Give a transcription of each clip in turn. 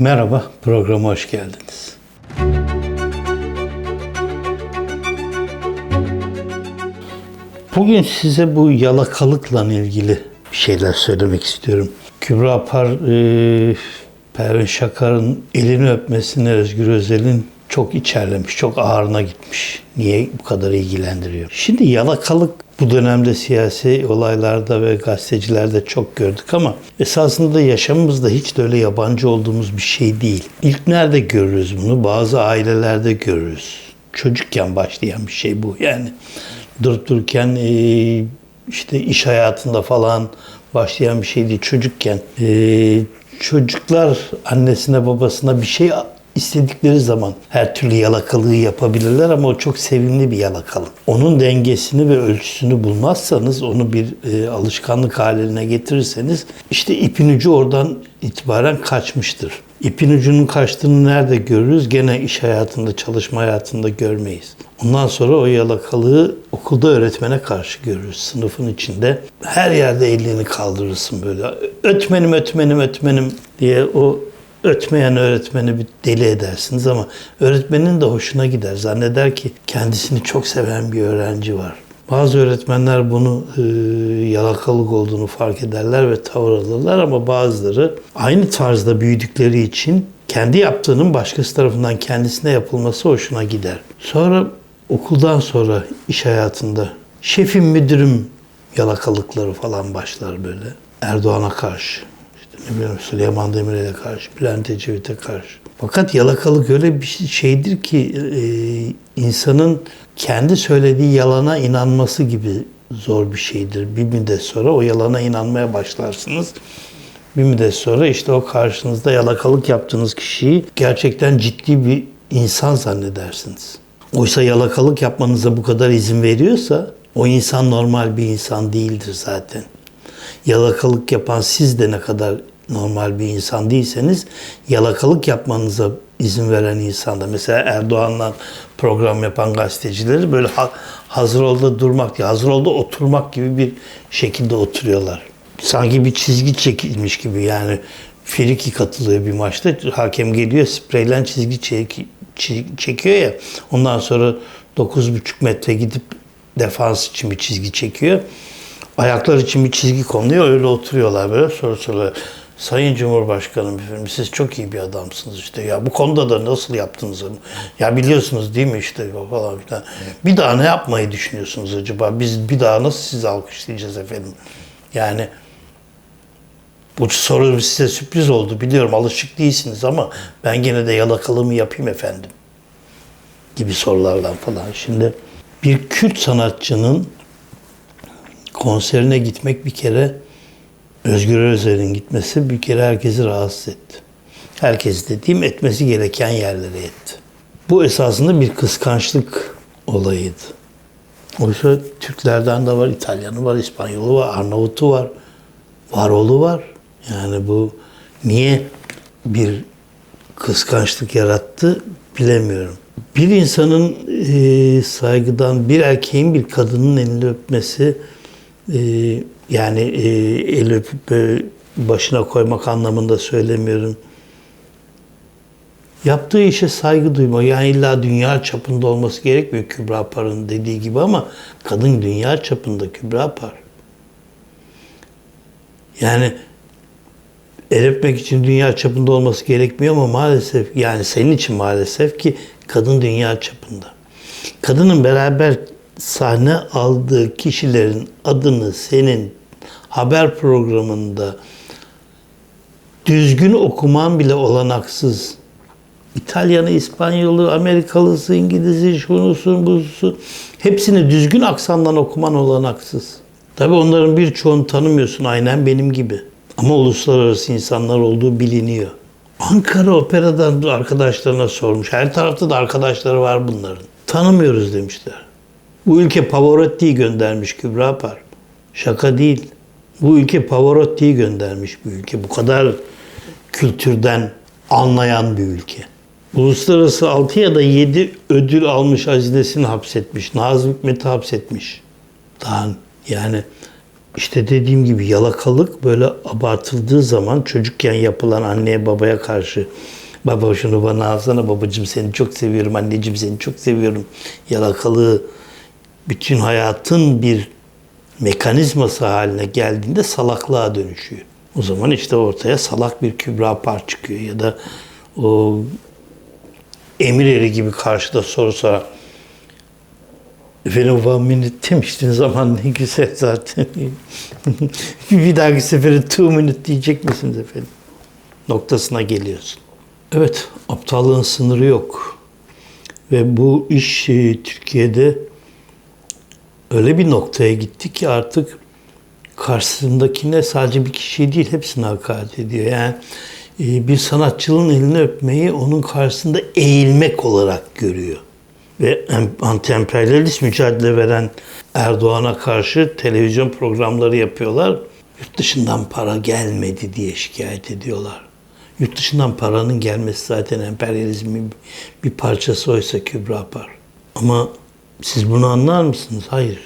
Merhaba, programa hoş geldiniz. Bugün size bu yalakalıkla ilgili bir şeyler söylemek istiyorum. Kübra Par, e, Pervin Şakar'ın elini öpmesini Özgür Özel'in çok içerlemiş, çok ağırına gitmiş. Niye bu kadar ilgilendiriyor? Şimdi yalakalık bu dönemde siyasi olaylarda ve gazetecilerde çok gördük ama esasında yaşamımızda hiç de öyle yabancı olduğumuz bir şey değil. İlk nerede görürüz bunu? Bazı ailelerde görürüz. Çocukken başlayan bir şey bu. Yani durup dururken e, işte iş hayatında falan başlayan bir şey değil. Çocukken e, çocuklar annesine babasına bir şey istedikleri zaman her türlü yalakalığı yapabilirler ama o çok sevimli bir yalakalık. Onun dengesini ve ölçüsünü bulmazsanız, onu bir e, alışkanlık haline getirirseniz işte ipin ucu oradan itibaren kaçmıştır. İpin ucunun kaçtığını nerede görürüz? Gene iş hayatında, çalışma hayatında görmeyiz. Ondan sonra o yalakalığı okulda öğretmene karşı görürüz. Sınıfın içinde her yerde elini kaldırırsın böyle. Öğretmenim, öğretmenim, öğretmenim diye o ötmeyen öğretmeni bir deli edersiniz ama öğretmenin de hoşuna gider. Zanneder ki kendisini çok seven bir öğrenci var. Bazı öğretmenler bunu e, yalakalık olduğunu fark ederler ve tavır alırlar ama bazıları aynı tarzda büyüdükleri için kendi yaptığının başkası tarafından kendisine yapılması hoşuna gider. Sonra okuldan sonra iş hayatında şefim müdürüm yalakalıkları falan başlar böyle. Erdoğan'a karşı Süleyman Demirel'e karşı, Bülent Ecevit'e karşı. Fakat yalakalık öyle bir şeydir ki e, insanın kendi söylediği yalana inanması gibi zor bir şeydir. Bir müddet sonra o yalana inanmaya başlarsınız. Bir müddet sonra işte o karşınızda yalakalık yaptığınız kişiyi gerçekten ciddi bir insan zannedersiniz. Oysa yalakalık yapmanıza bu kadar izin veriyorsa o insan normal bir insan değildir zaten yalakalık yapan siz de ne kadar normal bir insan değilseniz yalakalık yapmanıza izin veren insan da mesela Erdoğan'la program yapan gazetecileri böyle ha, hazır olda durmak değil, hazır olda oturmak gibi bir şekilde oturuyorlar. Sanki bir çizgi çekilmiş gibi yani Friki katılıyor bir maçta. Hakem geliyor spreyle çizgi çek, çekiyor ya. Ondan sonra 9,5 metre gidip defans için bir çizgi çekiyor. Ayaklar için bir çizgi konuluyor. Öyle oturuyorlar böyle soru soruyor. Sayın Cumhurbaşkanım efendim siz çok iyi bir adamsınız işte ya bu konuda da nasıl yaptınız onu? Ya biliyorsunuz değil mi işte falan filan. Bir daha ne yapmayı düşünüyorsunuz acaba? Biz bir daha nasıl sizi alkışlayacağız efendim? Yani bu soru size sürpriz oldu biliyorum alışık değilsiniz ama ben gene de yalakalığımı yapayım efendim gibi sorulardan falan. Şimdi bir Kürt sanatçının konserine gitmek bir kere Özgür Özel'in gitmesi bir kere herkesi rahatsız etti. Herkes dediğim etmesi gereken yerlere etti. Bu esasında bir kıskançlık olayıydı. Oysa Türklerden de var, İtalyanı var, İspanyolu var, Arnavut'u var, Varolu var. Yani bu niye bir kıskançlık yarattı bilemiyorum. Bir insanın e, saygıdan, bir erkeğin bir kadının elini öpmesi e, yani e, el başına koymak anlamında söylemiyorum. Yaptığı işe saygı duyma. Yani illa dünya çapında olması gerekmiyor Kübra Par'ın dediği gibi ama kadın dünya çapında Kübra Par. Yani el öpmek için dünya çapında olması gerekmiyor ama maalesef yani senin için maalesef ki kadın dünya çapında. Kadının beraber sahne aldığı kişilerin adını senin haber programında düzgün okuman bile olanaksız. İtalyanı, İspanyolu, Amerikalısı, İngiliz'i, şunusun, busun hepsini düzgün aksandan okuman olanaksız. Tabi onların birçoğunu tanımıyorsun aynen benim gibi. Ama uluslararası insanlar olduğu biliniyor. Ankara Opera'dan arkadaşlarına sormuş. Her tarafta da arkadaşları var bunların. Tanımıyoruz demişler. Bu ülke Pavarotti'yi göndermiş Kübra Par. Şaka değil. Bu ülke Pavarotti'yi göndermiş bir ülke. Bu kadar kültürden anlayan bir ülke. Uluslararası 6 ya da 7 ödül almış hazinesini hapsetmiş. Nazım Hikmet'i hapsetmiş. Daha yani işte dediğim gibi yalakalık böyle abartıldığı zaman çocukken yapılan anneye babaya karşı baba şunu bana alsana babacığım seni çok seviyorum anneciğim seni çok seviyorum yalakalığı bütün hayatın bir mekanizması haline geldiğinde salaklığa dönüşüyor. O zaman işte ortaya salak bir Kübra Par çıkıyor ya da o emir eri gibi karşıda soru sorar. Efendim one minute demiştin zaman ne güzel zaten. bir dahaki sefere two minute diyecek misiniz efendim? Noktasına geliyorsun. Evet, aptallığın sınırı yok. Ve bu iş e, Türkiye'de öyle bir noktaya gitti ki artık karşısındakine sadece bir kişiyi değil hepsine hakaret ediyor. Yani e, bir sanatçının elini öpmeyi onun karşısında eğilmek olarak görüyor. Ve anti-emperyalist mücadele veren Erdoğan'a karşı televizyon programları yapıyorlar. Yurt dışından para gelmedi diye şikayet ediyorlar. Yurt dışından paranın gelmesi zaten emperyalizmin bir parçası oysa Kübra Par. Ama siz bunu anlar mısınız? Hayır.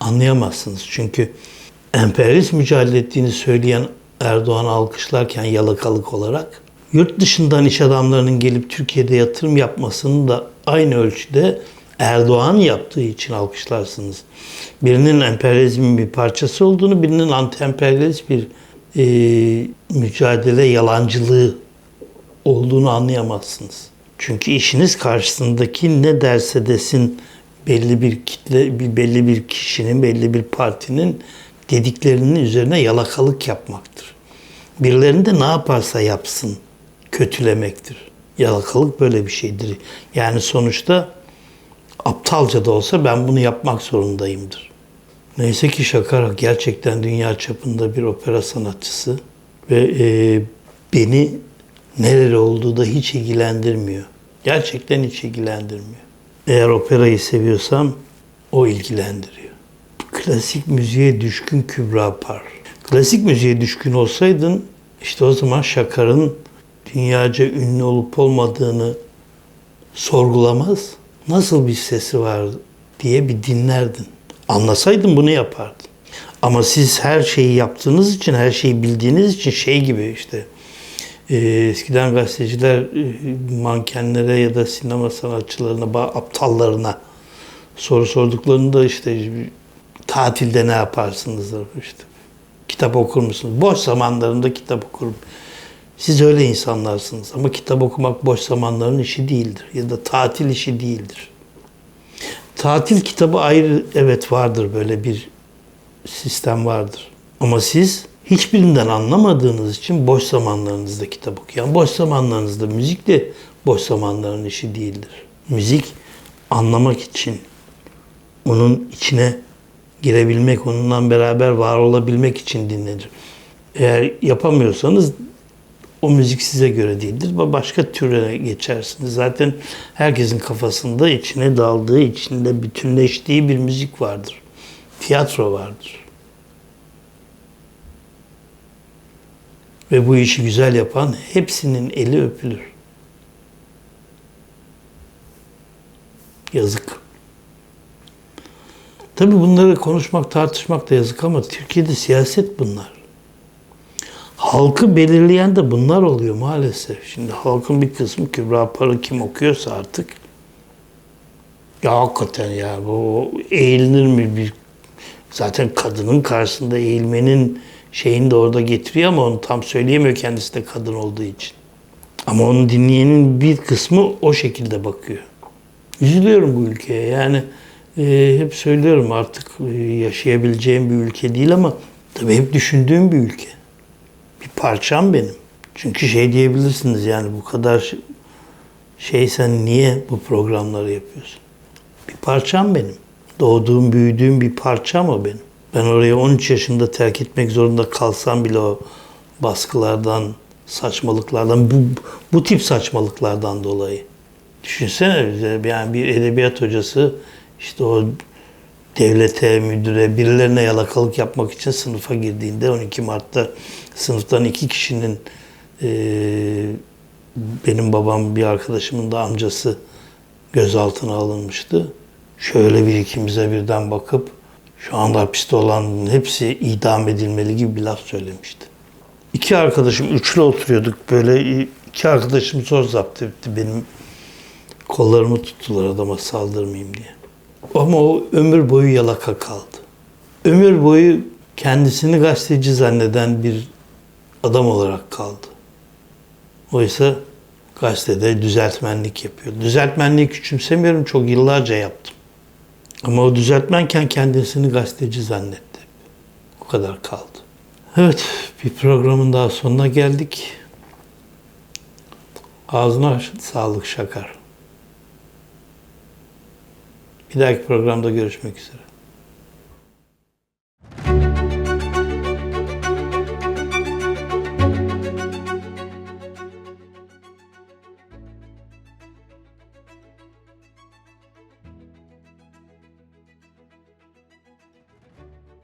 Anlayamazsınız. Çünkü emperyalist mücadele ettiğini söyleyen Erdoğan alkışlarken yalakalık olarak yurt dışından iş adamlarının gelip Türkiye'de yatırım yapmasını da aynı ölçüde Erdoğan yaptığı için alkışlarsınız. Birinin emperyalizmin bir parçası olduğunu, birinin anti-emperyalist bir e, mücadele yalancılığı olduğunu anlayamazsınız. Çünkü işiniz karşısındaki ne derse desin belli bir kitle, belli bir kişinin, belli bir partinin dediklerinin üzerine yalakalık yapmaktır. Birilerinin de ne yaparsa yapsın kötülemektir. Yalakalık böyle bir şeydir. Yani sonuçta aptalca da olsa ben bunu yapmak zorundayımdır. Neyse ki Şakara gerçekten dünya çapında bir opera sanatçısı ve e, beni nereli olduğu da hiç ilgilendirmiyor. Gerçekten hiç ilgilendirmiyor. Eğer operayı seviyorsam o ilgilendiriyor. Klasik müziğe düşkün Kübra Par. Klasik müziğe düşkün olsaydın işte o zaman Şakar'ın dünyaca ünlü olup olmadığını sorgulamaz. Nasıl bir sesi var diye bir dinlerdin. Anlasaydın bunu yapardın. Ama siz her şeyi yaptığınız için, her şeyi bildiğiniz için şey gibi işte e, eskiden gazeteciler e, mankenlere ya da sinema sanatçılarına, aptallarına soru sorduklarında işte tatilde ne yaparsınız işte kitap okur musunuz? Boş zamanlarında kitap okurum. Siz öyle insanlarsınız ama kitap okumak boş zamanların işi değildir ya da tatil işi değildir. Tatil kitabı ayrı evet vardır böyle bir sistem vardır. Ama siz hiçbirinden anlamadığınız için boş zamanlarınızda kitap okuyan, boş zamanlarınızda müzik de boş zamanların işi değildir. Müzik anlamak için, onun içine girebilmek, onunla beraber var olabilmek için dinlenir. Eğer yapamıyorsanız o müzik size göre değildir. Başka türe geçersiniz. Zaten herkesin kafasında içine daldığı, içinde bütünleştiği bir müzik vardır. Tiyatro vardır. Ve bu işi güzel yapan hepsinin eli öpülür. Yazık. Tabi bunları konuşmak, tartışmak da yazık ama Türkiye'de siyaset bunlar. Halkı belirleyen de bunlar oluyor maalesef. Şimdi halkın bir kısmı Kübra Par'ı kim okuyorsa artık ya hakikaten ya bu eğilir mi bir zaten kadının karşısında eğilmenin şeyini de orada getiriyor ama onu tam söyleyemiyor kendisi de kadın olduğu için. Ama onu dinleyenin bir kısmı o şekilde bakıyor. Üzülüyorum bu ülkeye yani e, hep söylüyorum artık e, yaşayabileceğim bir ülke değil ama tabii hep düşündüğüm bir ülke. Bir parçam benim. Çünkü şey diyebilirsiniz yani bu kadar şey sen niye bu programları yapıyorsun? Bir parçam benim. Doğduğum, büyüdüğüm bir parçam o benim. Ben orayı 13 yaşında terk etmek zorunda kalsam bile o baskılardan, saçmalıklardan, bu, bu tip saçmalıklardan dolayı. Düşünsene yani bir edebiyat hocası işte o devlete, müdüre, birilerine yalakalık yapmak için sınıfa girdiğinde 12 Mart'ta sınıftan iki kişinin e, benim babam bir arkadaşımın da amcası gözaltına alınmıştı. Şöyle bir ikimize birden bakıp Şu anda hapiste olanların hepsi idam edilmeli gibi bir laf söylemişti. İki arkadaşım üçlü oturuyorduk böyle iki arkadaşım zor zapt etti benim kollarımı tuttular adama saldırmayayım diye. Ama o ömür boyu yalaka kaldı. Ömür boyu kendisini gazeteci zanneden bir adam olarak kaldı. Oysa gazetede düzeltmenlik yapıyor. Düzeltmenliği küçümsemiyorum çok yıllarca yaptım. Ama o düzeltmenken kendisini gazeteci zannetti. O kadar kaldı. Evet, bir programın daha sonuna geldik. Ağzına sağlık şakar. Bir dahaki programda görüşmek üzere.